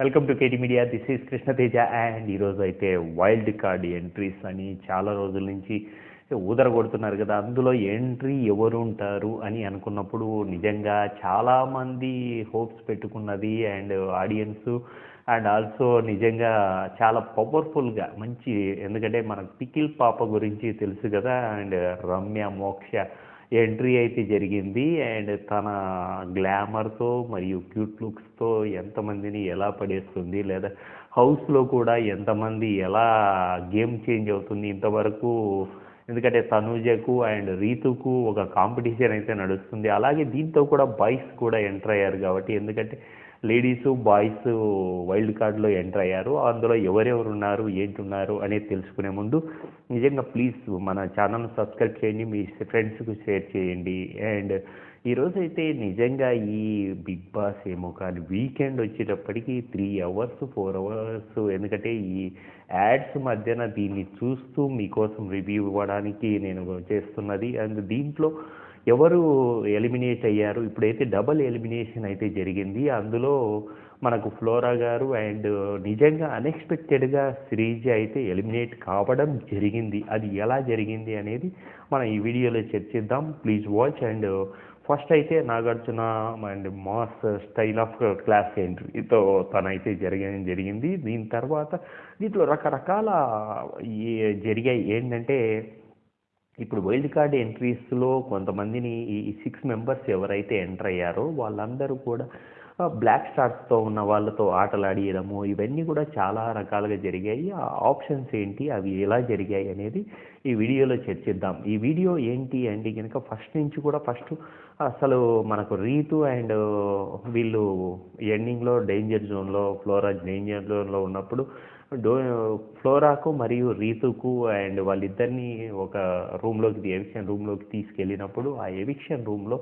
Welcome to KT media. This is Krishnateja and ఈరోజు అయితే wild card entries అని చాలా రోజుల నుంచి ఊదర కొడుతున్నారు కదా. అందులో ఎంట్రీ ఎవరు ఉంటారు అని అనుకున్నప్పుడు నిజంగా చాలామంది హోప్స్ పెట్టుకున్నది అండ్ ఆడియన్స్ అండ్ ఆల్సో నిజంగా చాలా పవర్ఫుల్గా మంచి ఎందుకంటే మనకు పికిల్ పాప గురించి తెలుసు కదా. అండ్ రమ్య మోక్ష ఎంట్రీ అయితే జరిగింది. అండ్ తన గ్లామర్తో మరియు క్యూట్ లుక్స్తో ఎంతమందిని ఎలా పడేస్తుంది లేదా హౌస్లో కూడా ఎంతమంది ఎలా గేమ్ చేంజ్ అవుతుంది ఇంతవరకు. ఎందుకంటే తనూజకు అండ్ రీతుకు ఒక కాంపిటీషన్ అయితే నడుస్తుంది. అలాగే దీంతో కూడా బాయ్స్ కూడా ఎంటర్ అయ్యారు కాబట్టి ఎందుకంటే లేడీస్ బాయ్స్ వైల్డ్ కార్డ్లో ఎంటర్ అయ్యారు. అందులో ఎవరెవరు ఉన్నారు ఏంటి ఉన్నారు అనేది తెలుసుకునే ముందు నిజంగా ప్లీజ్ మన ఛానల్ సబ్స్క్రైబ్ చేయండి మీ ఫ్రెండ్స్కు షేర్ చేయండి. అండ్ ఈరోజు అయితే నిజంగా ఈ బిగ్ బాస్ ఏమో కానీ వీకెండ్ వచ్చేటప్పటికి త్రీ అవర్స్ ఫోర్ అవర్స్ ఎందుకంటే ఈ యాడ్స్ మధ్యన దీన్ని చూస్తూ మీకోసం రివ్యూ ఇవ్వడానికి నేను చేస్తున్నది. అండ్ దీంట్లో ఎవరు ఎలిమినేట్ అయ్యారు? ఇప్పుడైతే డబల్ ఎలిమినేషన్ అయితే జరిగింది. అందులో మనకు ఫ్లోరా గారు అండ్ నిజంగా అన్ఎక్స్పెక్టెడ్గా సిరీజ్ అయితే ఎలిమినేట్ కావడం జరిగింది. అది ఎలా జరిగింది అనేది మనం ఈ వీడియోలో చర్చిద్దాం. ప్లీజ్ వాచ్ అండ్ ఫస్ట్ అయితే Nagarjuna and mass style of class ఎంట్రీతో తనైతే జరిగే జరిగింది. దీని తర్వాత దీంట్లో రకరకాల జరిగాయి. ఏంటంటే ఇప్పుడు వైల్డ్ కార్డ్ ఎంట్రీస్లో కొంతమందిని ఈ సిక్స్ మెంబర్స్ ఎవరైతే ఎంటర్ అయ్యారో వాళ్ళందరూ కూడా బ్లాక్ స్టార్స్తో ఉన్న వాళ్ళతో ఆటలాడియడము ఇవన్నీ కూడా చాలా రకాలుగా జరిగాయి. ఆ ఆప్షన్స్ ఏంటి అవి ఎలా జరిగాయి అనేది ఈ వీడియోలో చర్చిద్దాం. ఈ వీడియో ఏంటి అంటే కనుక ఫస్ట్ నుంచి కూడా ఫస్ట్ అసలు మనకు రీతు అండ్ వీళ్ళు ఎండింగ్లో డేంజర్ జోన్లో ఫ్లోరా డేంజర్ జోన్లో ఉన్నప్పుడు డో ఫ్లోరాకు మరియు రీతుకు అండ్ వాళ్ళిద్దరిని ఒక రూమ్లోకి ఎవిక్షన్ రూమ్లోకి తీసుకెళ్ళినప్పుడు ఆ ఎవిక్షన్ రూమ్లో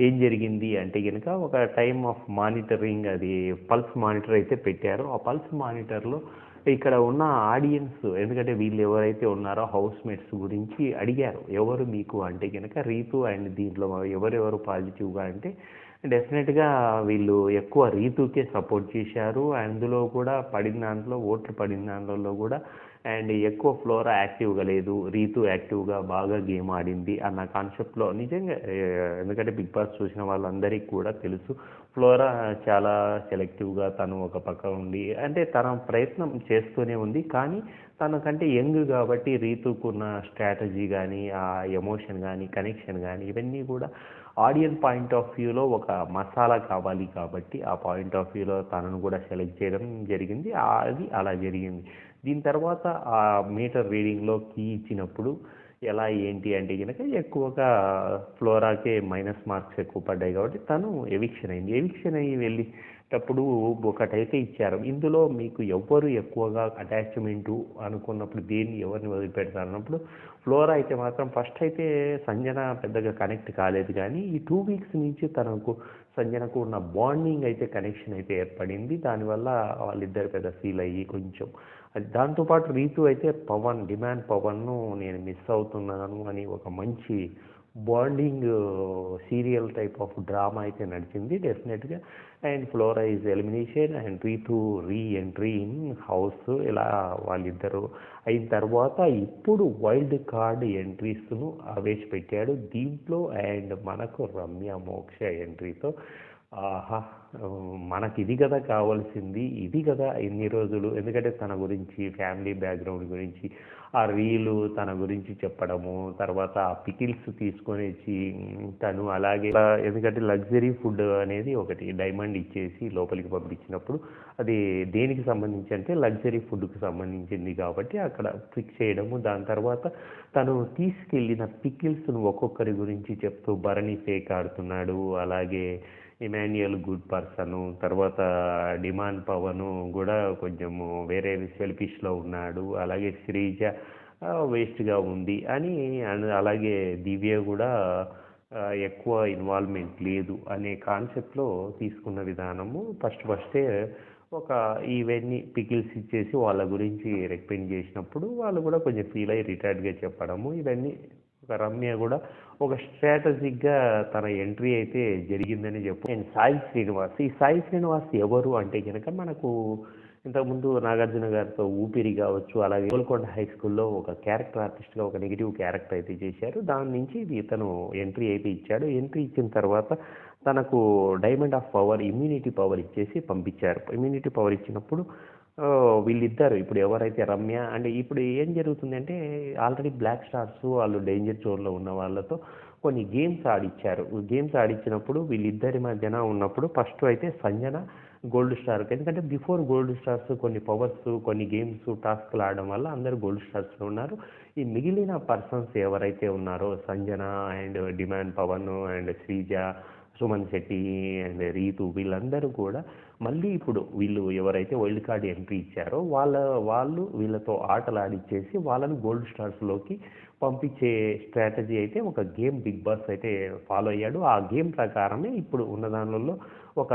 ఏం జరిగింది అంటే కనుక ఒక టైమ్ ఆఫ్ మానిటరింగ్ అది పల్స్ మానిటర్ అయితే పెట్టారు. ఆ పల్స్ మానిటర్లో ఇక్కడ ఉన్న ఆడియన్స్ ఎందుకంటే వీళ్ళు ఎవరైతే ఉన్నారో హౌస్ మేట్స్ గురించి అడిగారు. ఎవరు మీకు అంటే కనుక రీతు అండ్ దీంట్లో ఎవరెవరు పాజిటివ్గా అంటే డెఫినెట్గా వీళ్ళు ఎక్కువ రీతుకే సపోర్ట్ చేశారు. అందులో కూడా పడిన దాంట్లో ఓట్లు పడిన దాంట్లో కూడా అండ్ ఎక్కువ ఫ్లోరా యాక్టివ్గా లేదు. రీతు యాక్టివ్గా బాగా గేమ్ ఆడింది అన్న కాన్సెప్ట్లో నిజంగా ఎందుకంటే బిగ్ బాస్ చూసిన వాళ్ళందరికీ కూడా తెలుసు ఫ్లోరా చాలా సెలెక్టివ్గా తను ఒక పక్క ఉండి అంటే తన ప్రయత్నం చేస్తూనే ఉంది. కానీ తనకంటే యంగ్ కాబట్టి రీతుకున్న స్ట్రాటజీ కానీ ఆ ఎమోషన్ కానీ కనెక్షన్ కానీ ఇవన్నీ కూడా ఆడియన్స్ పాయింట్ ఆఫ్ వ్యూలో ఒక మసాలా కావాలి కాబట్టి ఆ పాయింట్ ఆఫ్ వ్యూలో తనను కూడా సెలెక్ట్ చేయడం జరిగింది. అది అలా జరిగింది. దీని తర్వాత ఆ మీటర్ రీడింగ్లో కీ ఇచ్చినప్పుడు ఎలా ఏంటి అంటే కనుక ఎక్కువగా ఫ్లోరాకే మైనస్ మార్క్స్ ఎక్కువ పడ్డాయి కాబట్టి తను ఎవిక్షన్ అయింది. ఎవిక్షన్ అయ్యి వెళ్ళి అప్పుడు ఒకటైతే ఇచ్చారు. ఇందులో మీకు ఎవ్వరు ఎక్కువగా అటాచ్మెంటు అనుకున్నప్పుడు దేన్ని ఎవరిని వదిలిపెడతారు అన్నప్పుడు ఫ్లోరా అయితే మాత్రం ఫస్ట్ అయితే సంజన పెద్దగా కనెక్ట్ కాలేదు కానీ ఈ టూ వీక్స్ నుంచి తనకు సంజనకు ఉన్న బాండింగ్ అయితే కనెక్షన్ అయితే ఏర్పడింది. దానివల్ల వాళ్ళిద్దరు పెద్ద ఫీల్ అయ్యి కొంచెం అది దాంతోపాటు రీతు అయితే పవన్ డిమాండ్ పవన్ను నేను మిస్ అవుతున్నాను అని ఒక మంచి bonding serial type of drama అయితే నడిచింది. డెఫినెట్గా and Flora is elimination and Rithu reentry in house ఇలా వాళ్ళిద్దరు. అయిన తర్వాత ఇప్పుడు వైల్డ్ కార్డ్ ఎంట్రీస్ను ప్రవేశపెట్టాడు దీంట్లో అండ్ మనకు రమ్య మోక్ష ఎంట్రీతో ఆహా మనకి ఇది కదా కావాల్సింది ఇది కదా ఇన్ని రోజులు? ఎందుకంటే తన గురించి ఫ్యామిలీ బ్యాక్గ్రౌండ్ గురించి ఆ రీలు తన గురించి చెప్పడము తర్వాత ఆ పికిల్స్ తీసుకొని వచ్చి తను అలాగే ఎందుకంటే లగ్జరీ ఫుడ్ అనేది ఒకటి డైమండ్ ఇచ్చేసి లోపలికి పంపించినప్పుడు అది దేనికి సంబంధించి అంటే లగ్జరీ ఫుడ్కి సంబంధించింది కాబట్టి అక్కడ ఫిక్స్ చేయడము. దాని తర్వాత తను తీసుకెళ్ళిన పికిల్స్ను ఒక్కొక్కరి గురించి చెప్తూ భరణి ఫేక్ ఆడుతున్నాడు అలాగే ఇమాన్యుయల్ గుడ్ పర్సన్ తర్వాత డిమాండ్ పవన్ కూడా కొంచెము వేరే సెల్ఫిష్లో ఉన్నాడు అలాగే శ్రీజ వేస్ట్గా ఉంది అని అండ్ అలాగే దివ్య కూడా ఎక్కువ ఇన్వాల్వ్మెంట్ లేదు అనే కాన్సెప్ట్లో తీసుకున్న విధానము. ఫస్ట్ ఫస్టే ఒక ఇవన్నీ పికిల్స్ ఇచ్చేసి వాళ్ళ గురించి రికమెండ్ చేసినప్పుడు వాళ్ళు కూడా కొంచెం ఫీల్ అయ్యి రిటైర్డ్గా చెప్పడము ఇవన్నీ ఒక రమ్య కూడా ఒక స్ట్రాటజిక్గా తన ఎంట్రీ అయితే జరిగిందని చెప్పు. అండ్ సాయి శ్రీనివాస్ ఈ సాయి శ్రీనివాస్ ఎవరు అంటే కనుక మనకు ఇంతకుముందు నాగార్జున గారితో ఊపిరి కావచ్చు అలాగే గోల్కొండ హై స్కూల్లో ఒక క్యారెక్టర్ ఆర్టిస్ట్గా ఒక నెగిటివ్ క్యారెక్టర్ అయితే చేశారు. దాని నుంచి ఇది ఇతను ఎంట్రీ అయితే ఇచ్చాడు. ఎంట్రీ ఇచ్చిన తర్వాత తనకు diamond of power immunity power ఇచ్చేసి పంపించారు. ఇమ్యూనిటీ పవర్ ఇచ్చినప్పుడు వీళ్ళిద్దరు ఇప్పుడు ఎవరైతే రమ్య అంటే ఇప్పుడు ఏం జరుగుతుందంటే ఆల్రెడీ బ్లాక్ స్టార్స్ వాళ్ళు డేంజర్ జోన్లో ఉన్న వాళ్ళతో కొన్ని గేమ్స్ ఆడిచ్చారు. గేమ్స్ ఆడిచ్చినప్పుడు వీళ్ళిద్దరి మధ్యన ఉన్నప్పుడు ఫస్ట్ అయితే సంజన గోల్డ్ స్టార్ ఎందుకంటే బిఫోర్ గోల్డ్ స్టార్స్ కొన్ని పవర్స్ కొన్ని గేమ్స్ టాస్క్లు ఆడడం వల్ల అందరూ గోల్డ్ స్టార్స్లో ఉన్నారు. ఈ మిగిలిన పర్సన్స్ ఎవరైతే ఉన్నారో Sanjana and demand Pavan and Sreeja Suman Shetty and Rithu వీళ్ళందరూ కూడా మళ్ళీ ఇప్పుడు వీళ్ళు ఎవరైతే వైల్డ్ కార్డ్ ఎంట్రీ ఇచ్చారో వాళ్ళ వాళ్ళు వీళ్ళతో ఆటలు ఆడిచ్చేసి వాళ్ళని గోల్డ్ స్టార్స్లోకి పంపించే స్ట్రాటజీ అయితే ఒక గేమ్ బిగ్ బాస్ అయితే ఫాలో అయ్యాడు. ఆ గేమ్ ప్రకారమే ఇప్పుడు ఉన్న దానిలో ఒక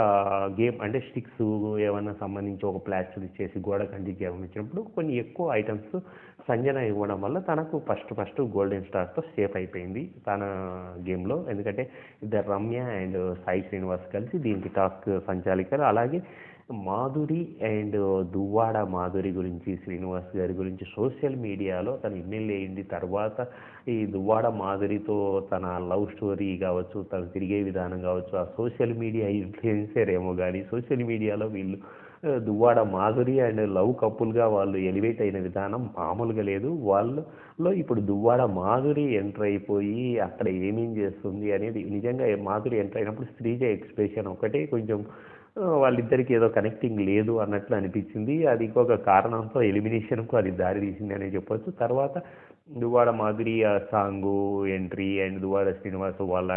గేమ్ అంటే స్టిక్స్ ఏమైనా సంబంధించి ఒక ప్లాస్టర్ ఇచ్చేసి గోడ కంటికి ఏమైనా ఇచ్చినప్పుడు కొన్ని ఎక్కువ ఐటమ్స్ సంజన ఇవ్వడం వల్ల తనకు ఫస్ట్ ఫస్ట్ గోల్డెన్ స్టార్తో సేఫ్ అయిపోయింది తన గేమ్లో. ఎందుకంటే ఇద్దరు రమ్య అండ్ సాయి శ్రీనివాస్ కలిసి దీనికి టాస్క్ సంచాలికలు. అలాగే మాధురి అండ్ దువ్వాడ మాధురి గురించి శ్రీనివాస్ గారి గురించి సోషల్ మీడియాలో తను ఎమ్మెల్యే అయింది. తర్వాత ఈ దువ్వాడ మాధురితో తన లవ్ స్టోరీ కావచ్చు తను తిరిగే విధానం కావచ్చు ఆ సోషల్ మీడియా ఇన్ఫ్లుయెన్సర్ ఏమో కానీ సోషల్ మీడియాలో వీళ్ళు దువ్వాడ మాధురి అండ్ లవ్ కపుల్గా వాళ్ళు ఎలివేట్ అయిన విధానం మామూలుగా లేదు. వాళ్ళలో ఇప్పుడు దువ్వాడ మాధురి ఎంటర్ అయిపోయి అక్కడ ఏమేం చేస్తుంది అనేది నిజంగా మాధురి ఎంటర్ అయినప్పుడు స్త్రీజ ఎక్స్ప్రెషన్ ఒకటే కొంచెం వాళ్ళిద్దరికి ఏదో కనెక్టింగ్ లేదు అన్నట్లు అనిపించింది. అది ఇంకొక కారణంతో ఎలిమినేషన్కు అది దారి తీసింది అనే చెప్పొచ్చు. తర్వాత Duvvada Madhuri song entry and Duvvada Srinivas వాళ్ళ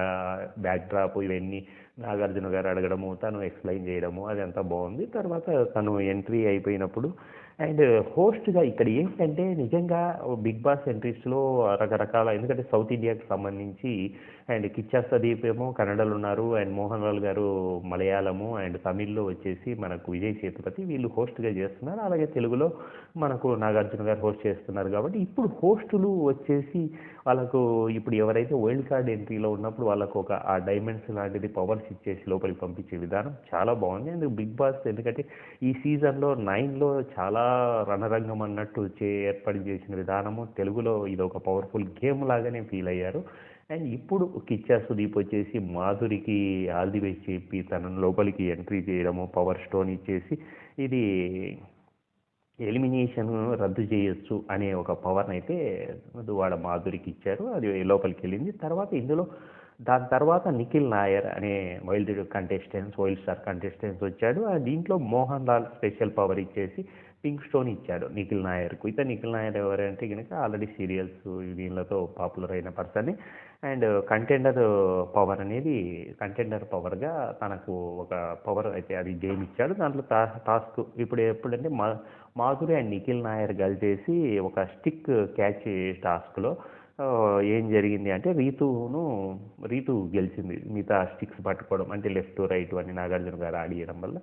బ్యాక్ డ్రాప్ ఇవన్నీ నాగార్జున గారు అడగడము తను ఎక్స్ప్లెయిన్ చేయడము అదంతా బాగుంది. తర్వాత తను ఎంట్రీ అయిపోయినప్పుడు అండ్ హోస్ట్గా ఇక్కడ ఏంటంటే నిజంగా బిగ్ బాస్ ఎంట్రీస్లో రకరకాల ఎందుకంటే సౌత్ ఇండియాకి సంబంధించి అండ్ కిచ్చా సదీప్ ఏమో ఉన్నారు అండ్ మోహన్ లాల్ గారు మలయాళము అండ్ తమిళ్ళో వచ్చేసి మనకు విజయ్ సేతుపతి వీళ్ళు హోస్ట్గా చేస్తున్నారు. అలాగే తెలుగులో మనకు నాగార్జున గారు హోస్ట్ చేస్తున్నారు కాబట్టి ఇప్పుడు హోస్టులు వచ్చేసి వాళ్ళకు ఇప్పుడు ఎవరైతే వైల్డ్ కార్డ్ ఎంట్రీలో ఉన్నప్పుడు వాళ్ళకు ఒక ఆ డైమండ్స్ లాంటిది పవర్స్ ఇచ్చేసి లోపలికి పంపించే విధానం చాలా బాగుంది. అండ్ బిగ్ బాస్ ఎందుకంటే ఈ సీజన్లో నైన్లో చాలా రణరంగం అన్నట్టు చే ఏర్పాటు చేసిన విధానము. తెలుగులో ఇది ఒక పవర్ఫుల్ గేమ్ లాగానే ఫీల్ అయ్యారు. అండ్ ఇప్పుడు కిచ్చా సుదీప్ వచ్చేసి మాధురికి ఆల్ ది బెస్ట్ చెప్పి తనను లోపలికి ఎంట్రీ చేయడము పవర్ స్టోన్ ఇచ్చేసి ఇది ఎలిమినేషన్ రద్దు చేయొచ్చు అనే ఒక పవర్ని అయితే దువాడ మాధురికి ఇచ్చారు. అది లోపలికి వెళ్ళింది. తర్వాత ఇందులో దాని తర్వాత నిఖిల్ నాయర్ అనే wild contestants wild star contestants వచ్చాడు. ఆ దీంట్లో మోహన్ లాల్ స్పెషల్ పవర్ ఇచ్చేసి పింక్ స్టోన్ ఇచ్చాడు నిఖిల్ నాయర్కు. ఇతను నిఖిల్ నాయర్ ఎవరంటే కనుక ఆల్రెడీ సీరియల్స్ దీనిలతో పాపులర్ అయిన పర్సన్ అండ్ కంటెండర్ పవర్ అనేది కంటెండర్ పవర్గా తనకు ఒక పవర్ అయితే అది గేమ్ ఇచ్చాడు. దాంట్లో టా టాస్క్ ఇప్పుడు ఎప్పుడంటే మా మాధురి అండ్ నిఖిల్ నాయర్ కలిసేసి ఒక స్టిక్ క్యాచ్ టాస్క్లో ఏం జరిగింది అంటే రీతును రీతు గెలిచింది. మిగతా స్టిక్స్ పట్టుకోవడం అంటే లెఫ్ట్ రైట్ అని నాగార్జున గారు ఆడియడం వల్ల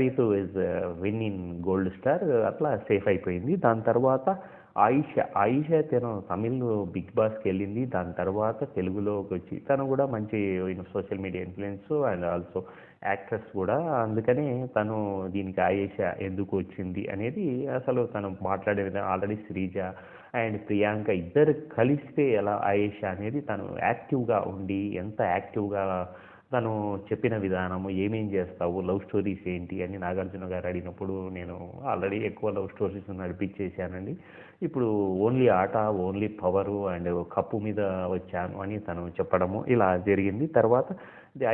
Ritu is win in gold star అట్లా సేఫ్ అయిపోయింది. దాని తర్వాత ఆయిష ఆయిష తను తమిళ్ బిగ్ బాస్కి వెళ్ళింది. దాని తర్వాత తెలుగులోకి వచ్చి తను కూడా మంచి social media influence and also actress కూడా. అందుకనే తను దీనికి ఆయేష ఎందుకు వచ్చింది అనేది అసలు తను మాట్లాడే విధంగా ఆల్రెడీ శ్రీజ అండ్ ప్రియాంక ఇద్దరు కలిస్తే ఎలా ఆయేష అనేది తను యాక్టివ్గా ఉండి ఎంత యాక్టివ్గా తను చెప్పిన విధానము ఏమేం చేస్తావు లవ్ స్టోరీస్ ఏంటి అని నాగార్జున గారు అడిగినప్పుడు నేను ఆల్రెడీ ఎక్కువ లవ్ స్టోరీస్ నడిపించేశానండి ఇప్పుడు ఓన్లీ ఆట ఓన్లీ పవరు అండ్ కప్పు మీద వచ్చాను అని తను చెప్పడము ఇలా జరిగింది. తర్వాత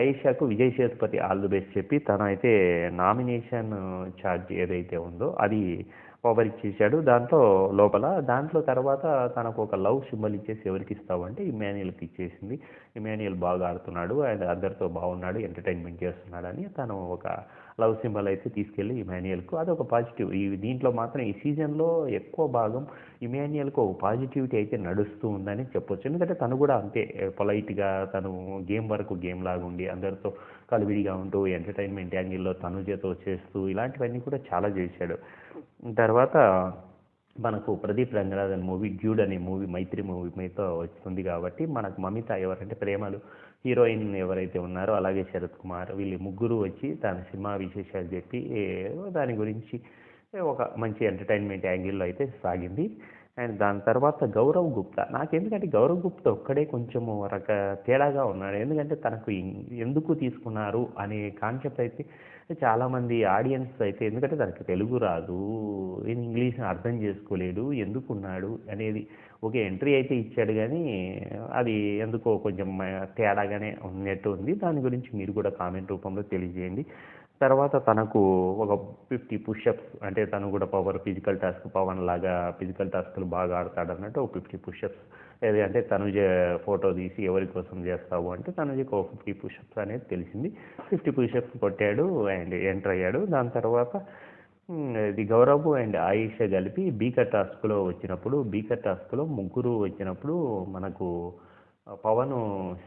ఐషాకు Vijay Sethupathi all the best చెప్పి తను అయితే నామినేషన్ ఛార్జ్ ఏదైతే ఉందో అది పవర్ ఇచ్చేసాడు దాంతో లోపల. దాంట్లో తర్వాత తనకు ఒక లవ్ సింబల్ ఇచ్చేసి ఎవరికి ఇస్తావంటే ఇమాన్యుయల్కి ఇచ్చేసింది. ఇమాన్యుయల్ బాగా ఆడుతున్నాడు. అండ్ అందరితో బాగున్నాడు ఎంటర్టైన్మెంట్ చేస్తున్నాడు అని తను ఒక లవ్ సింబల్ అయితే తీసుకెళ్ళి ఇమాన్యుయల్కు అదొక పాజిటివ్. ఈ దీంట్లో మాత్రం ఈ సీజన్లో ఎక్కువ భాగం ఇమాన్యుయల్కు ఒక పాజిటివిటీ అయితే నడుస్తూ ఉందని చెప్పొచ్చు. ఎందుకంటే తను కూడా అంతే పొలైట్గా తను గేమ్ వరకు గేమ్ లాగా ఉండి అందరితో కలివిడిగా ఉంటూ ఎంటర్టైన్మెంట్ యాంగిల్లో తనుజతో చేస్తూ ఇలాంటివన్నీ కూడా చాలా చేశాడు. తర్వాత మనకు ప్రదీప్ రంగనాథన్ మూవీ డ్యూడ్ అనే మూవీ మైత్రి మూవీ మీతో వస్తుంది కాబట్టి మనకు మమిత ఎవరంటే ప్రేమలు. హీరోయిన్ ఎవరైతే ఉన్నారో అలాగే శరత్ కుమార్ వీళ్ళు ముగ్గురు వచ్చి తన సినిమా విశేషాలు చెప్పి దాని గురించి ఒక మంచి ఎంటర్టైన్మెంట్ యాంగిల్లో అయితే సాగింది. అండ్ దాని తర్వాత గౌరవ్ గుప్తా. నాకు ఎందుకంటే గౌరవ్ గుప్తా ఒక్కడే కొంచెము రక తేడాగా ఉన్నాడు. ఎందుకంటే తనకు ఎందుకు తీసుకున్నారు అనే కాన్సెప్ట్ అయితే చాలామంది ఆడియన్స్ అయితే ఎందుకంటే తనకి తెలుగు రాదు ఇంగ్లీష్ అర్థం చేసుకోలేడు ఎందుకున్నాడు అనేది ఓకే ఎంట్రీ అయితే ఇచ్చాడు కానీ అది ఎందుకో కొంచెం తేడాగానే ఉన్నట్టు ఉంది. దాని గురించి మీరు కూడా కామెంట్ రూపంలో తెలియజేయండి. తర్వాత తనకు ఒక ఫిఫ్టీ పుషప్స్ అంటే తను కూడా పవర్ ఫిజికల్ టాస్క్ పవన్ లాగా ఫిజికల్ టాస్క్లు బాగా ఆడతాడు అన్నట్టు ఒక ఫిఫ్టీ పుషప్స్ ఏది అంటే తనుజ ఫోటో తీసి ఎవరి కోసం చేస్తావు అంటే తనుజకు ఒక ఫిఫ్టీ పుషప్స్ అనేది తెలిసింది. ఫిఫ్టీ పుషప్స్ కొట్టాడు అండ్ ఎంటర్ అయ్యాడు. దాని తర్వాత ఇది గౌరవ్ అండ్ ఆయిష కలిపి బీకర్ టాస్క్లో వచ్చినప్పుడు బీకర్ టాస్క్లో ముగ్గురు వచ్చినప్పుడు మనకు పవన్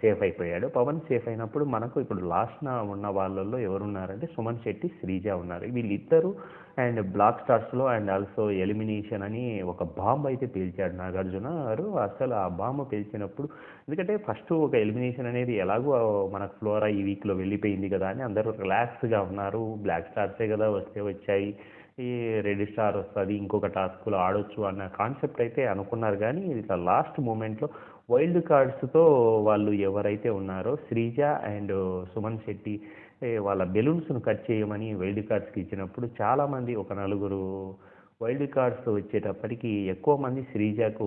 సేఫ్ అయిపోయాడు. పవన్ సేఫ్ అయినప్పుడు మనకు ఇప్పుడు లాస్ట్న ఉన్న వాళ్ళల్లో ఎవరున్నారంటే సుమన్ శెట్టి శ్రీజ ఉన్నారు. వీళ్ళిద్దరు అండ్ బ్లాక్ స్టార్స్లో అండ్ ఆల్సో ఎలిమినేషన్ అని ఒక బాంబ్ అయితే పీల్చాడు నాగార్జున గారు. అసలు ఆ బాంబు పీల్చినప్పుడు ఎందుకంటే ఫస్ట్ ఒక ఎలిమినేషన్ అనేది ఎలాగో మనకు ఫ్లోరా ఈ వీక్లో వెళ్ళిపోయింది కదా అని అందరూ రిలాక్స్గా ఉన్నారు. బ్లాక్ స్టార్సే కదా వస్తే వచ్చాయి. ఈ రెడ్ స్టార్ వస్తుంది ఇంకొక టాస్క్లో ఆడొచ్చు అన్న కాన్సెప్ట్ అయితే అనుకున్నారు కానీ ఇట్లా లాస్ట్ మూమెంట్లో వైల్డ్ కార్డ్స్తో వాళ్ళు ఎవరైతే ఉన్నారో శ్రీజ అండ్ సుమన్ శెట్టి వాళ్ళ బెలూన్స్ను కట్ చేయమని వైల్డ్ కార్డ్స్కి ఇచ్చినప్పుడు చాలామంది ఒక నలుగురు వైల్డ్ కార్డ్స్ వచ్చేటప్పటికి ఎక్కువ మంది శ్రీజకు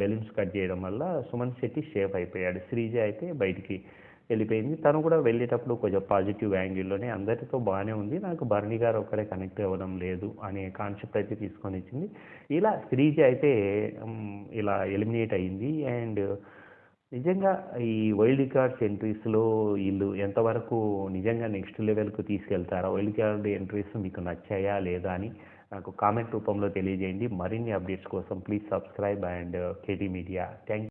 బెలూన్స్ కట్ చేయడం వల్ల సుమన్ శెట్టి సేఫ్ అయిపోయాడు. శ్రీజ అయితే బయటికి వెళ్ళిపోయింది. తను కూడా వెళ్ళేటప్పుడు కొంచెం పాజిటివ్ యాంగిల్లోనే అందరితో బాగానే ఉంది. నాకు భరణి గారు ఒక్కడే కనెక్ట్ అవ్వడం లేదు అనే కాన్సెప్ట్ అయితే తీసుకొని ఇచ్చింది ఇలా శ్రీజ అయితే ఇలా ఎలిమినేట్ అయింది. అండ్ నిజంగా ఈ వైల్డ్ కార్డ్స్ ఎంట్రీస్లో వీళ్ళు ఎంతవరకు నిజంగా నెక్స్ట్ లెవెల్కు తీసుకెళ్తారా? వైల్డ్ కార్డ్ ఎంట్రీస్ మీకు నచ్చాయా లేదా అని నాకు కామెంట్ రూపంలో తెలియజేయండి. మరిన్ని అప్డేట్స్ కోసం please subscribe and KT media thank